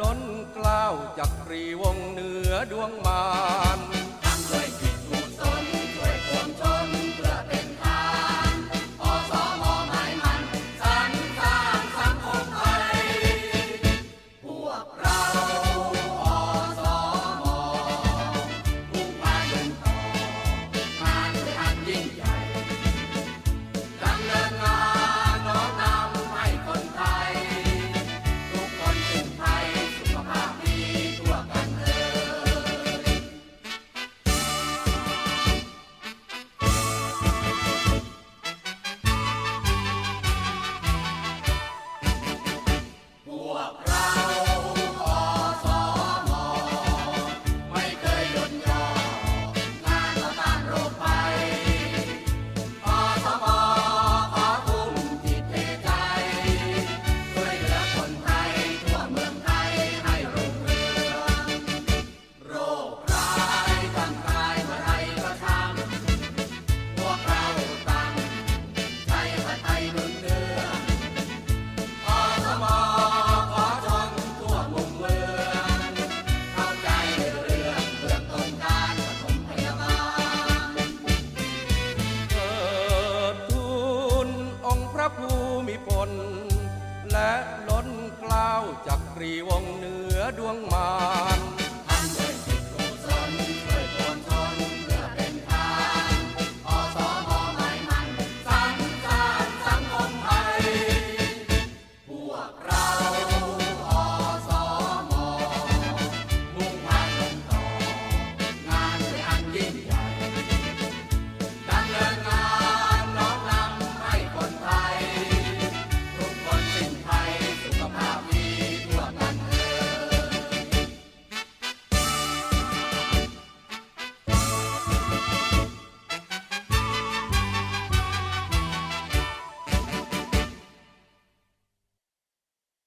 ล้นกล้าวจักรีวงเหนือดวงมาน ระภูมิพล และล้นกล้าวจากกรีวงเหนือดวงมาร